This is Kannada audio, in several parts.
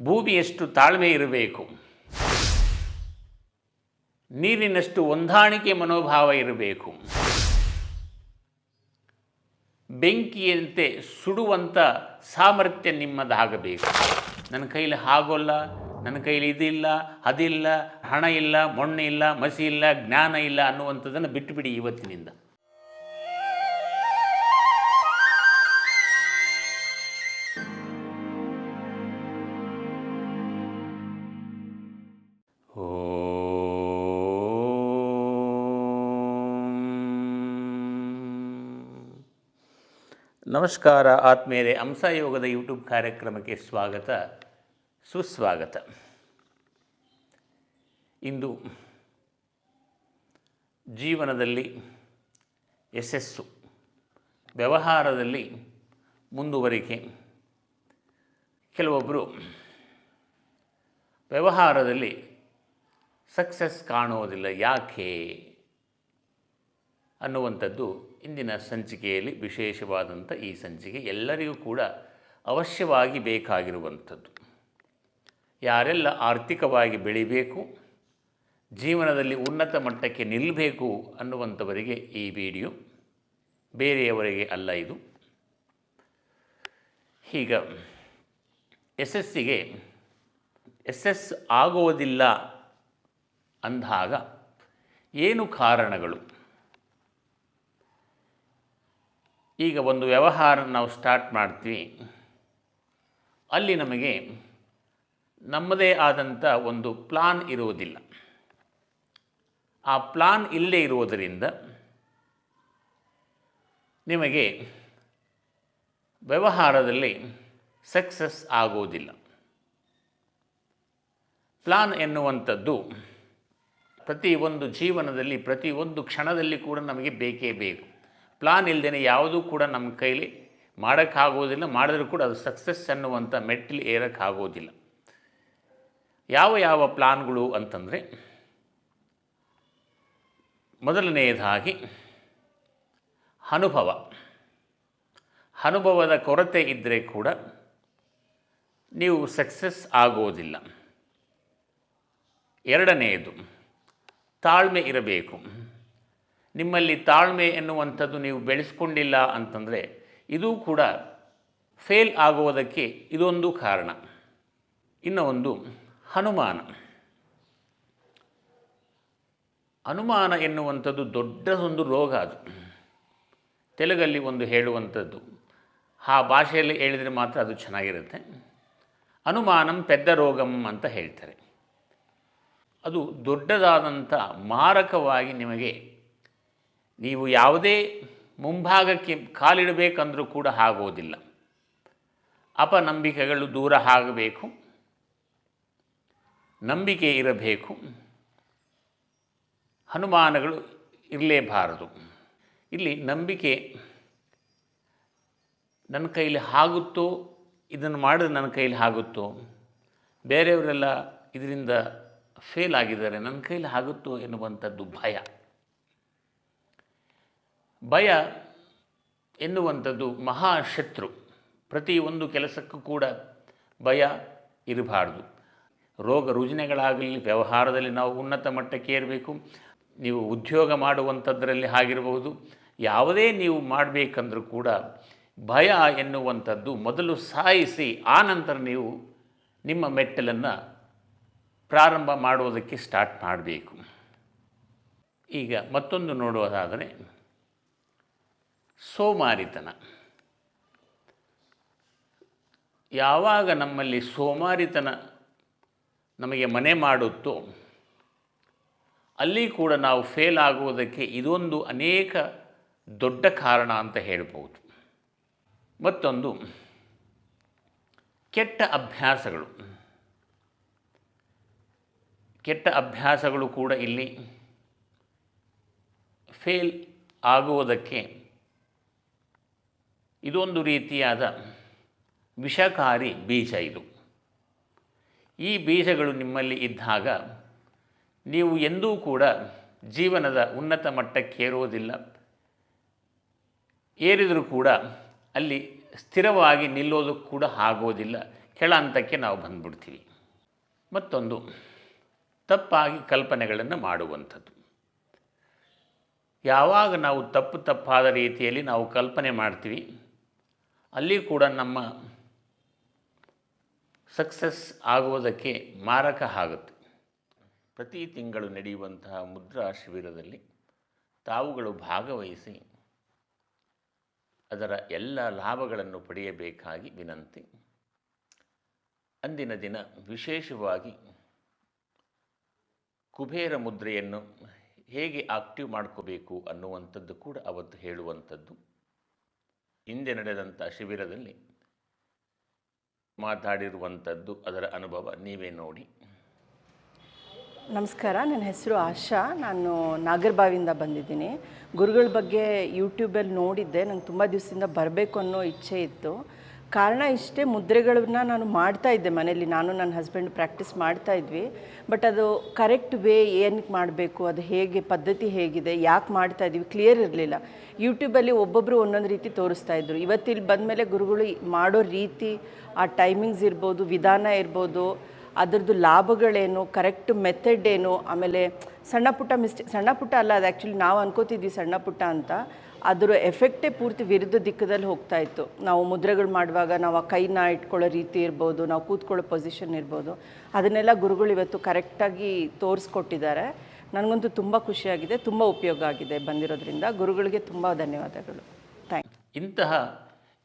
ಭೂಮಿಯಷ್ಟು ತಾಳ್ಮೆ ಇರಬೇಕು. ನೀರಿನಷ್ಟು ಹೊಂದಾಣಿಕೆ ಮನೋಭಾವ ಇರಬೇಕು. ಬೆಂಕಿಯಂತೆ ಸುಡುವಂಥ ಸಾಮರ್ಥ್ಯ ನಿಮ್ಮದಾಗಬೇಕು. ನನ್ನ ಕೈಲಿ ಹಾಗೋಲ್ಲ, ನನ್ನ ಕೈಲಿ ಇದಿಲ್ಲ, ಅದಿಲ್ಲ, ಹಣ ಇಲ್ಲ, ಮೊಣ್ಣೆ ಇಲ್ಲ, ಮಸಿ ಇಲ್ಲ, ಜ್ಞಾನ ಇಲ್ಲ ಅನ್ನುವಂಥದ್ದನ್ನು ಬಿಟ್ಟುಬಿಡಿ ಇವತ್ತಿನಿಂದ. ನಮಸ್ಕಾರ ಆತ್ಮೇಲೆ ಅಂಸಯೋಗದ ಯೂಟ್ಯೂಬ್ ಕಾರ್ಯಕ್ರಮಕ್ಕೆ ಸ್ವಾಗತ, ಸುಸ್ವಾಗತ. ಇಂದು ಜೀವನದಲ್ಲಿ ಯಶಸ್ಸು, ವ್ಯವಹಾರದಲ್ಲಿ ಮುಂದುವರಿಕೆ. ಕೆಲವೊಬ್ಬರು ವ್ಯವಹಾರದಲ್ಲಿ ಸಕ್ಸಸ್ ಕಾಣುವುದಿಲ್ಲ, ಯಾಕೆ? ಅನ್ನುವಂಥದ್ದು ಇಂದಿನ ಸಂಚಿಕೆಯಲ್ಲಿ ವಿಶೇಷವಾದಂಥ ಈ ಸಂಚಿಕೆ. ಎಲ್ಲರಿಗೂ ಕೂಡ ಅವಶ್ಯವಾಗಿ ಬೇಕಾಗಿರುವಂಥದ್ದು. ಯಾರೆಲ್ಲ ಆರ್ಥಿಕವಾಗಿ ಬೆಳಿಬೇಕು, ಜೀವನದಲ್ಲಿ ಉನ್ನತ ಮಟ್ಟಕ್ಕೆ ನಿಲ್ಲಬೇಕು ಅನ್ನುವಂಥವರಿಗೆ ಈ ವಿಡಿಯೋ. ಬೇರೆಯವರಿಗೆ ಅಲ್ಲ ಇದು. ಈಗ ಎಸ್ ಎಸ್ ಆಗುವುದಿಲ್ಲ ಅಂದಾಗ ಏನು ಕಾರಣಗಳು? ಈಗ ಒಂದು ವ್ಯವಹಾರ ನಾವು ಸ್ಟಾರ್ಟ್ ಮಾಡ್ತೀವಿ. ಅಲ್ಲಿ ನಮಗೆ ನಮ್ಮದೇ ಆದಂಥ ಒಂದು ಪ್ಲಾನ್ ಇರುವುದಿಲ್ಲ. ಆ ಪ್ಲಾನ್ ಇಲ್ಲೇ ಇರುವುದರಿಂದ ನಿಮಗೆ ವ್ಯವಹಾರದಲ್ಲಿ ಸಕ್ಸಸ್ ಆಗುವುದಿಲ್ಲ. ಪ್ಲಾನ್ ಎನ್ನುವಂಥದ್ದು ಪ್ರತಿಯೊಂದು ಜೀವನದಲ್ಲಿ ಪ್ರತಿಯೊಂದು ಕ್ಷಣದಲ್ಲಿ ಕೂಡ ನಮಗೆ ಬೇಕೇ ಬೇಕು. ಪ್ಲಾನ್ ಇಲ್ಲದೇ ಯಾವುದೂ ಕೂಡ ನಮ್ಮ ಕೈಲಿ ಮಾಡೋಕ್ಕಾಗೋದಿಲ್ಲ, ಮಾಡಿದ್ರೂ ಕೂಡ ಅದು ಸಕ್ಸಸ್ ಅನ್ನುವಂಥ ಮೆಟ್ಟಿಲು ಏರೋಕ್ಕಾಗೋದಿಲ್ಲ. ಯಾವ ಯಾವ ಪ್ಲಾನ್ಗಳು ಅಂತಂದರೆ, ಮೊದಲನೆಯದಾಗಿ ಅನುಭವ. ಅನುಭವದ ಕೊರತೆ ಇದ್ದರೆ ಕೂಡ ನೀವು ಸಕ್ಸಸ್ ಆಗೋದಿಲ್ಲ. ಎರಡನೆಯದು, ತಾಳ್ಮೆ ಇರಬೇಕು. ನಿಮ್ಮಲ್ಲಿ ತಾಳ್ಮೆ ಎನ್ನುವಂಥದ್ದು ನೀವು ಬೆಳೆಸ್ಕೊಂಡಿಲ್ಲ ಅಂತಂದರೆ ಇದೂ ಕೂಡ ಫೇಲ್ ಆಗುವುದಕ್ಕೆ ಇದೊಂದು ಕಾರಣ. ಇನ್ನು ಒಂದು ಹನುಮಾನ. ಅನುಮಾನ ಎನ್ನುವಂಥದ್ದು ದೊಡ್ಡದೊಂದು ರೋಗ ಅದು. ತೆಲುಗಲ್ಲಿ ಒಂದು ಹೇಳುವಂಥದ್ದು. ಆ ಭಾಷೆಯಲ್ಲಿ ಹೇಳಿದರೆ ಮಾತ್ರ ಅದು ಚೆನ್ನಾಗಿರುತ್ತೆ. ಅನುಮಾನಂ ಪೆದ್ದ ರೋಗಂ ಅಂತ ಹೇಳ್ತಾರೆ. ಅದು ದೊಡ್ಡದಾದಂಥ ಮಾರಕವಾಗಿ ನಿಮಗೆ ನೀವು ಯಾವುದೇ ಮುಂಭಾಗಕ್ಕೆ ಕಾಲಿಡಬೇಕಂದ್ರೂ ಕೂಡ ಆಗೋದಿಲ್ಲ. ಅಪನಂಬಿಕೆಗಳು ದೂರ ಆಗಬೇಕು. ನಂಬಿಕೆ ಇರಬೇಕು. ಅನುಮಾನಗಳು ಇರಲೇಬಾರದು. ಇಲ್ಲಿ ನಂಬಿಕೆ ನನ್ನ ಕೈಲಿ ಆಗುತ್ತೋ, ಇದನ್ನು ಮಾಡಿದ್ರೆ ನನ್ನ ಕೈಲಿ ಆಗುತ್ತೋ, ಬೇರೆಯವರೆಲ್ಲ ಇದರಿಂದ ಫೇಲ್ ಆಗಿದ್ದಾರೆ, ನನ್ನ ಕೈಲಿ ಆಗುತ್ತೋ ಎನ್ನುವಂಥದ್ದು ಭಯ. ಭಯ ಎನ್ನುವಂಥದ್ದು ಮಹಾಶತ್ರು. ಪ್ರತಿಯೊಂದು ಕೆಲಸಕ್ಕೂ ಕೂಡ ಭಯ ಇರಬಾರ್ದು. ರೋಗ ರುಜಿನಗಳಾಗಲಿ, ವ್ಯವಹಾರದಲ್ಲಿ ನಾವು ಉನ್ನತ ಮಟ್ಟಕ್ಕೆ ಏರಬೇಕು. ನೀವು ಉದ್ಯೋಗ ಮಾಡುವಂಥದ್ರಲ್ಲಿ ಆಗಿರಬಹುದು. ಯಾವುದೇ ನೀವು ಮಾಡಬೇಕಂದ್ರೂ ಕೂಡ ಭಯ ಎನ್ನುವಂಥದ್ದು ಮೊದಲು ಸಾಯಿಸಿ ಆ ನಂತರ ನೀವು ನಿಮ್ಮ ಮೆಟ್ಟಲನ್ನು ಪ್ರಾರಂಭ ಮಾಡುವುದಕ್ಕೆ ಸ್ಟಾರ್ಟ್ ಮಾಡಬೇಕು. ಈಗ ಮತ್ತೊಂದು ನೋಡುವುದಾದರೆ ಸೋಮಾರಿತನ. ಯಾವಾಗ ನಮ್ಮಲ್ಲಿ ಸೋಮಾರಿತನ ನಮಗೆ ಮನೆ ಮಾಡುತ್ತೋ, ಅಲ್ಲಿ ಕೂಡ ನಾವು ಫೇಲ್ ಆಗುವುದಕ್ಕೆ ಇದೊಂದು ಅನೇಕ ದೊಡ್ಡ ಕಾರಣ ಅಂತ ಹೇಳ್ಬೋದು ಮತ್ತೊಂದು, ಕೆಟ್ಟ ಅಭ್ಯಾಸಗಳು. ಕೆಟ್ಟ ಅಭ್ಯಾಸಗಳು ಕೂಡ ಇಲ್ಲಿ ಫೇಲ್ ಆಗುವುದಕ್ಕೆ ಇದೊಂದು ರೀತಿಯಾದ ವಿಷಕಾರಿ ಬೀಜ ಇದು. ಈ ಬೀಜಗಳು ನಿಮ್ಮಲ್ಲಿ ಇದ್ದಾಗ ನೀವು ಎಂದೂ ಕೂಡ ಜೀವನದ ಉನ್ನತ ಮಟ್ಟಕ್ಕೆ ಏರುವುದಿಲ್ಲ. ಏರಿದರೂ ಕೂಡ ಅಲ್ಲಿ ಸ್ಥಿರವಾಗಿ ನಿಲ್ಲೋದು ಕೂಡ ಆಗೋದಿಲ್ಲ. ಕೆಳ ಹಂತಕ್ಕೆ ನಾವು ಬಂದ್ಬಿಡ್ತೀವಿ. ಮತ್ತೊಂದು, ತಪ್ಪಾಗಿ ಕಲ್ಪನೆಗಳನ್ನು ಮಾಡುವಂಥದ್ದು. ಯಾವಾಗ ನಾವು ತಪ್ಪು ತಪ್ಪಾದ ರೀತಿಯಲ್ಲಿ ನಾವು ಕಲ್ಪನೆ ಮಾಡ್ತೀವಿ ಅಲ್ಲಿ ಕೂಡ ನಮ್ಮ ಸಕ್ಸಸ್ ಆಗುವುದಕ್ಕೆ ಮಾರಕ ಆಗುತ್ತೆ. ಪ್ರತಿ ತಿಂಗಳು ನಡೆಯುವಂತಹ ಮುದ್ರಾ ಶಿಬಿರದಲ್ಲಿ ತಾವುಗಳು ಭಾಗವಹಿಸಿ ಅದರ ಎಲ್ಲ ಲಾಭಗಳನ್ನು ಪಡೆಯಬೇಕಾಗಿ ವಿನಂತಿ. ಅಂದಿನ ದಿನ ವಿಶೇಷವಾಗಿ ಕುಬೇರ ಮುದ್ರೆಯನ್ನು ಹೇಗೆ ಆಕ್ಟಿವ್ ಮಾಡ್ಕೋಬೇಕು ಅನ್ನುವಂಥದ್ದು ಕೂಡ ಅವತ್ತು ಹೇಳುವಂಥದ್ದು. ಹಿಂದೆ ನಡೆದಂಥ ಶಿಬಿರದಲ್ಲಿ ಮಾತಾಡಿರುವಂಥದ್ದು ಅದರ ಅನುಭವ ನೀವೇ ನೋಡಿ. ನಮಸ್ಕಾರ, ನನ್ನ ಹೆಸರು ಆಶಾ. ನಾನು ನಾಗರಬಾವಿಯಿಂದ ಬಂದಿದ್ದೀನಿ. ಗುರುಗಳ ಬಗ್ಗೆ ಯೂಟ್ಯೂಬಲ್ಲಿ ನೋಡಿದ್ದೆ. ನಂಗೆ ತುಂಬ ದಿವಸದಿಂದ ಬರಬೇಕು ಅನ್ನೋ ಇಚ್ಛೆ ಇತ್ತು. ಕಾರಣ ಇಷ್ಟೇ ಮುದ್ರೆಗಳನ್ನ ನಾನು ಮಾಡ್ತಾ ಇದ್ದೆ ಮನೇಲಿ ನಾನು ನನ್ನ ಹಸ್ಬೆಂಡ್ ಪ್ರಾಕ್ಟೀಸ್ ಮಾಡ್ತಾ ಇದ್ವಿ. ಬಟ್ ಅದು ಕರೆಕ್ಟ್ ವೇ ಏನಕ್ಕೆ ಮಾಡಬೇಕು, ಅದು ಹೇಗೆ, ಪದ್ಧತಿ ಹೇಗಿದೆ, ಯಾಕೆ ಮಾಡ್ತಾ ಇದ್ವಿ ಕ್ಲಿಯರ್ ಇರಲಿಲ್ಲ. ಯೂಟ್ಯೂಬಲ್ಲಿ ಒಬ್ಬೊಬ್ಬರು ಒಂದೊಂದು ರೀತಿ ತೋರಿಸ್ತಾ ಇದ್ರು. ಇವತ್ತಿಲ್ಲಿ ಬಂದಮೇಲೆ ಗುರುಗಳು ಮಾಡೋ ರೀತಿ, ಆ ಟೈಮಿಂಗ್ಸ್ ಇರ್ಬೋದು, ವಿಧಾನ ಇರ್ಬೋದು, ಅದರದ್ದು ಲಾಭಗಳೇನು ಕರೆಕ್ಟ್ ಮೆಥಡ್ ಏನು, ಆಮೇಲೆ ಸಣ್ಣ ಪುಟ್ಟ ಮಿಸ್ಟೇಕ್ ಸಣ್ಣ ಪುಟ್ಟ ಅಲ್ಲ, ಅದು ಆ್ಯಕ್ಚುಲಿ ನಾವು ಅನ್ಕೋತಿದ್ವಿ ಸಣ್ಣ ಪುಟ್ಟ ಅಂತ. ಅದರ ಎಫೆಕ್ಟೇ ಪೂರ್ತಿ ವಿರುದ್ಧ ದಿಕ್ಕದಲ್ಲಿ ಹೋಗ್ತಾ ಇತ್ತು. ನಾವು ಮುದ್ರೆಗಳು ಮಾಡುವಾಗ ನಾವು ಆ ಕೈನ ಇಟ್ಕೊಳ್ಳೋ ರೀತಿ ಇರ್ಬೋದು, ನಾವು ಕೂತ್ಕೊಳ್ಳೋ ಪೊಸಿಷನ್ ಇರ್ಬೋದು, ಅದನ್ನೆಲ್ಲ ಗುರುಗಳು ಇವತ್ತು ಕರೆಕ್ಟಾಗಿ ತೋರಿಸ್ಕೊಟ್ಟಿದ್ದಾರೆ. ನನಗಂತೂ ತುಂಬ ಖುಷಿಯಾಗಿದೆ, ತುಂಬ ಉಪಯೋಗ ಆಗಿದೆ ಬಂದಿರೋದ್ರಿಂದ. ಗುರುಗಳಿಗೆ ತುಂಬ ಧನ್ಯವಾದಗಳು. ಥ್ಯಾಂಕ್ ಇಂತಹ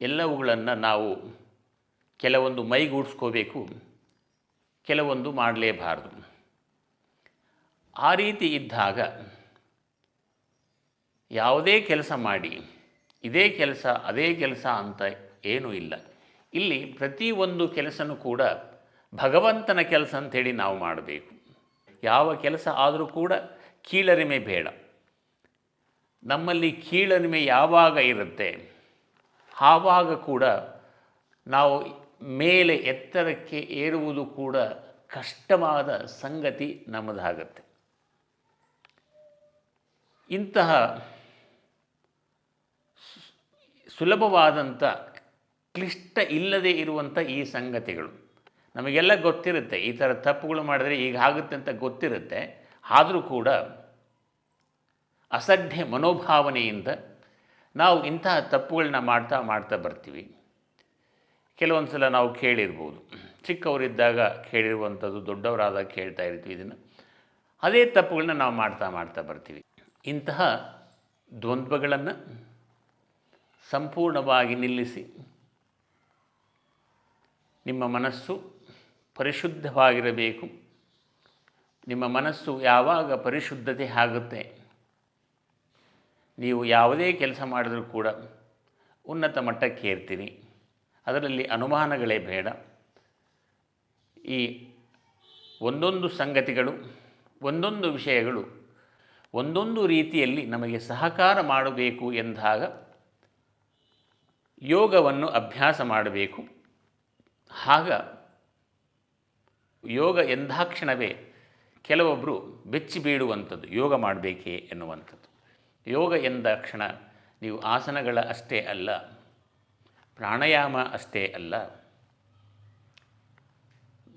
ಎಲ್ಲವುಗಳನ್ನು ನಾವು ಕೆಲವೊಂದು ಮೈಗೂಡಿಸ್ಕೋಬೇಕು, ಕೆಲವೊಂದು ಮಾಡಲೇಬಾರದು. ಆ ರೀತಿ ಇದ್ದಾಗ ಯಾವುದೇ ಕೆಲಸ ಮಾಡಿ, ಇದೇ ಕೆಲಸ, ಅದೇ ಕೆಲಸ ಅಂತ ಏನೂ ಇಲ್ಲ. ಇಲ್ಲಿ ಪ್ರತಿಯೊಂದು ಕೆಲಸನೂ ಕೂಡ ಭಗವಂತನ ಕೆಲಸ ಅಂಥೇಳಿ ನಾವು ಮಾಡಬೇಕು. ಯಾವ ಕೆಲಸ ಆದರೂ ಕೂಡ ಕೀಳರಿಮೆ ಬೇಡ. ನಮ್ಮಲ್ಲಿ ಕೀಳರಿಮೆ ಯಾವಾಗ ಇರುತ್ತೆ, ಆವಾಗ ಕೂಡ ನಾವು ಮೇಲೆ ಎತ್ತರಕ್ಕೆ ಏರುವುದು ಕೂಡ ಕಷ್ಟವಾದ ಸಂಗತಿ ನಮ್ಮದಾಗತ್ತೆ. ಇಂತಹ ಸುಲಭವಾದಂಥ ಕ್ಲಿಷ್ಟ ಇಲ್ಲದೆ ಇರುವಂಥ ಈ ಸಂಗತಿಗಳು. ನಮಗೆಲ್ಲ ಗೊತ್ತಿರುತ್ತೆ, ಈ ಥರ ತಪ್ಪುಗಳು ಮಾಡಿದರೆ ಈಗ ಆಗುತ್ತೆ ಅಂತ ಗೊತ್ತಿರುತ್ತೆ. ಆದರೂ ಕೂಡ ಅಸಡ್ಡೆ ಮನೋಭಾವನೆಯಿಂದ ನಾವು ಇಂತಹ ತಪ್ಪುಗಳನ್ನ ಮಾಡ್ತಾ ಮಾಡ್ತಾ ಬರ್ತೀವಿ. ಕೆಲವೊಂದು ಸಲ ನಾವು ಕೇಳಿರ್ಬೋದು. ಚಿಕ್ಕವರಿದ್ದಾಗ ಕೇಳಿರುವಂಥದ್ದು, ದೊಡ್ಡವರಾದಾಗ ಕೇಳ್ತಾ ಇರ್ತೀವಿ ಇದನ್ನು. ಅದೇ ತಪ್ಪುಗಳನ್ನ ನಾವು ಮಾಡ್ತಾ ಮಾಡ್ತಾ ಬರ್ತೀವಿ. ಇಂತಹ ದ್ವಂದ್ವಗಳನ್ನು ಸಂಪೂರ್ಣವಾಗಿ ನಿಲ್ಲಿಸಿ. ನಿಮ್ಮ ಮನಸ್ಸು ಪರಿಶುದ್ಧವಾಗಿರಬೇಕು. ನಿಮ್ಮ ಮನಸ್ಸು ಯಾವಾಗ ಪರಿಶುದ್ಧತೆ ಆಗುತ್ತೆ. ನೀವು ಯಾವುದೇ ಕೆಲಸ ಮಾಡಿದರೂ ಕೂಡ ಉನ್ನತ ಮಟ್ಟಕ್ಕೆ ಏರ್ತೀರಿ ಅದರಲ್ಲಿ ಅನುಮಾನಗಳೇ ಬೇಡ. ಈ ಒಂದೊಂದು ಸಂಗತಿಗಳು, ಒಂದೊಂದು ವಿಷಯಗಳು ಒಂದೊಂದು ರೀತಿಯಲ್ಲಿ ನಮಗೆ ಸಹಕಾರ ಮಾಡಬೇಕು ಎಂದಾಗ ಯೋಗವನ್ನು ಅಭ್ಯಾಸ ಮಾಡಬೇಕು. ಆಗ ಯೋಗ ಎಂದಾಕ್ಷಣವೇ ಕೆಲವೊಬ್ಬರು ಬೆಚ್ಚಿ ಬೀಳುವಂಥದ್ದು, ಯೋಗ ಮಾಡಬೇಕೇ ಎನ್ನುವಂಥದ್ದು. ಯೋಗ ಎಂದಾಕ್ಷಣ ನೀವು ಆಸನಗಳ ಅಷ್ಟೇ ಅಲ್ಲ, ಪ್ರಾಣಾಯಾಮ ಅಷ್ಟೇ ಅಲ್ಲ,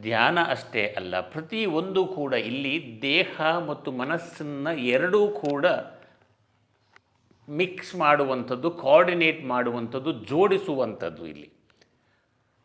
ಧ್ಯಾನ ಅಷ್ಟೇ ಅಲ್ಲ ಪ್ರತಿಯೊಂದು ಕೂಡ ಇಲ್ಲಿ ದೇಹ ಮತ್ತು ಮನಸ್ಸನ್ನು ಎರಡೂ ಕೂಡ ಮಿಕ್ಸ್ ಮಾಡುವಂಥದ್ದು ಕೋಆರ್ಡಿನೇಟ್ ಮಾಡುವಂಥದ್ದು, ಜೋಡಿಸುವಂಥದ್ದು ಇಲ್ಲಿ.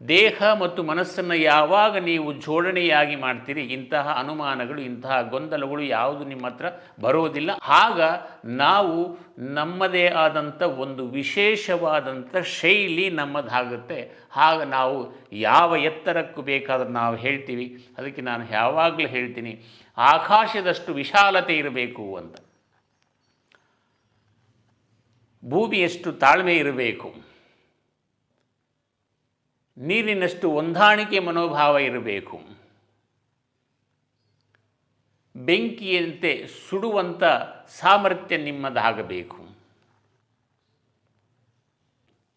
ದೇಹ ಮತ್ತು ಮನಸ್ಸನ್ನು ಯಾವಾಗ ನೀವು ಜೋಡಣೆಯಾಗಿ ಮಾಡ್ತೀರಿ, ಇಂತಹ ಅನುಮಾನಗಳು, ಇಂತಹ ಗೊಂದಲಗಳು ಯಾವುದು ನಿಮ್ಮ ಹತ್ರ ಬರೋದಿಲ್ಲ. ಆಗ ನಾವು ನಮ್ಮದೇ ಆದಂಥ ಒಂದು ವಿಶೇಷವಾದಂಥ ಶೈಲಿ ನಮ್ಮದಾಗುತ್ತೆ. ಆಗ ನಾವು ಯಾವ ಎತ್ತರಕ್ಕೂ ಬೇಕಾದರೂ ನಾವು ಹೇಳ್ತೀವಿ. ಅದಕ್ಕೆ ನಾನು ಯಾವಾಗಲೂ ಹೇಳ್ತೀನಿ, ಆಕಾಶದಷ್ಟು ವಿಶಾಲತೆ ಇರಬೇಕು ಅಂತ. ಭೂಮಿಯಷ್ಟು ತಾಳ್ಮೆ ಇರಬೇಕು. ನೀರಿನಷ್ಟು ಹೊಂದಾಣಿಕೆ ಮನೋಭಾವ ಇರಬೇಕು. ಬೆಂಕಿಯಂತೆ ಸುಡುವಂಥ ಸಾಮರ್ಥ್ಯ ನಿಮ್ಮದಾಗಬೇಕು.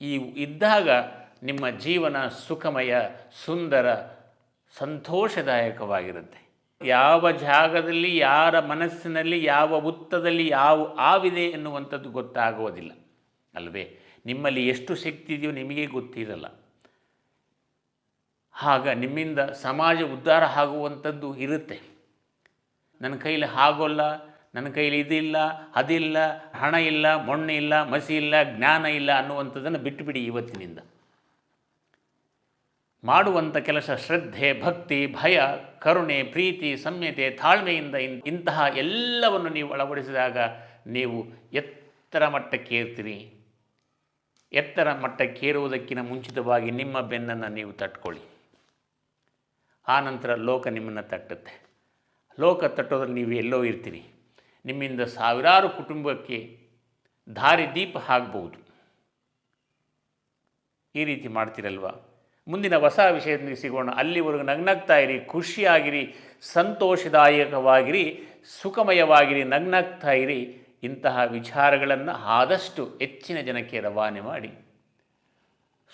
ಈ ಇದ್ದಾಗ ನಿಮ್ಮ ಜೀವನ ಸುಖಮಯ, ಸುಂದರ, ಸಂತೋಷದಾಯಕವಾಗಿರುತ್ತೆ. ಯಾವ ಜಾಗದಲ್ಲಿ, ಯಾರ ಮನಸ್ಸಿನಲ್ಲಿ, ಯಾವ ಉತ್ತದಲ್ಲಿ ಯಾವ ಆವಿದೆ ಎನ್ನುವಂಥದ್ದು ಗೊತ್ತಾಗುವುದಿಲ್ಲ. ಅಲ್ವೇ? ನಿಮ್ಮಲ್ಲಿ ಎಷ್ಟು ಶಕ್ತಿ ಇದೆಯೋ ನಿಮಗೆ ಗೊತ್ತಿರಲ್ಲ. ಆಗ ನಿಮ್ಮಿಂದ ಸಮಾಜ ಉದ್ಧಾರ ಆಗುವಂಥದ್ದು ಇರುತ್ತೆ. ನನ್ನ ಕೈಲಿ ಆಗೋಲ್ಲ ನನ್ನ ಕೈಲಿ ಇದಿಲ್ಲ, ಅದಿಲ್ಲ, ಹಣ ಇಲ್ಲ, ಮಣ್ಣು ಇಲ್ಲ, ಮಸಿ ಇಲ್ಲ, ಜ್ಞಾನ ಇಲ್ಲ ಅನ್ನುವಂಥದ್ದನ್ನು ಬಿಟ್ಟುಬಿಡಿ ಇವತ್ತಿನಿಂದ. ಮಾಡುವಂಥ ಕೆಲಸ ಶ್ರದ್ಧೆ, ಭಕ್ತಿ, ಭಯ ಕರುಣೆ, ಪ್ರೀತಿ ಸಂಯತೆ ತಾಳ್ಮೆಯಿಂದ ಇಂತಹ ಎಲ್ಲವನ್ನು ನೀವು ಅಳವಡಿಸಿದಾಗ ನೀವು ಎತ್ತರ ಮಟ್ಟಕ್ಕೆ ಏರ್ತೀರಿ. ಎತ್ತರ ಮಟ್ಟಕ್ಕೇರುವುದಕ್ಕಿಂತ ಮುಂಚಿತವಾಗಿ ನಿಮ್ಮ ಬೆನ್ನನ್ನು ನೀವು ತಟ್ಕೊಳ್ಳಿ. ಆ ನಂತರ ಲೋಕ ನಿಮ್ಮನ್ನು ತಟ್ಟುತ್ತೆ. ಲೋಕ ತಟ್ಟೋದ್ರಲ್ಲಿ ನೀವು ಎಲ್ಲೋ ಇರ್ತೀರಿ. ನಿಮ್ಮಿಂದ ಸಾವಿರಾರು ಕುಟುಂಬಕ್ಕೆ ದಾರಿ ದೀಪ ಆಗ್ಬೋದು ಈ ರೀತಿ ಮಾಡ್ತೀರಲ್ವ? ಮುಂದಿನ ಹೊಸ ವಿಷಯದೊಂದಿಗೆ ಸಿಗೋಣ. ಅಲ್ಲಿವರೆಗೂ ನಗ್ನಗ್ತಾ ಇರಿ, ಖುಷಿಯಾಗಿರಿ, ಸಂತೋಷದಾಯಕವಾಗಿರಿ, ಸುಖಮಯವಾಗಿರಿ, ನಗ್ನಗ್ತಾ ಇರಿ. ಇಂತಹ ವಿಚಾರಗಳನ್ನು ಆದಷ್ಟು ಹೆಚ್ಚಿನ ಜನಕ್ಕೆ ರವಾನೆ ಮಾಡಿ.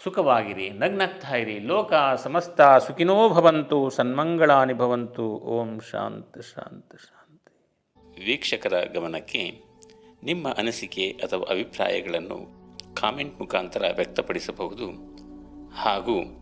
ಸುಖವಾಗಿರಿ, ನಗ್ನಗ್ತಾ ಇರಿ. ಲೋಕ ಸಮಸ್ತ ಸುಖಿನೋ ಭವಂತು, ಸನ್ಮಂಗಳಾನಿ ಭವಂತು. ಓಂ ಶಾಂತ ಶಾಂತ, ಶಾಂತಿ. ವೀಕ್ಷಕರ ಗಮನಕ್ಕೆ ನಿಮ್ಮ ಅನಿಸಿಕೆ ಅಥವಾ ಅಭಿಪ್ರಾಯಗಳನ್ನು ಕಾಮೆಂಟ್ ಮುಖಾಂತರ ವ್ಯಕ್ತಪಡಿಸಬಹುದು. ಹಾಗೂ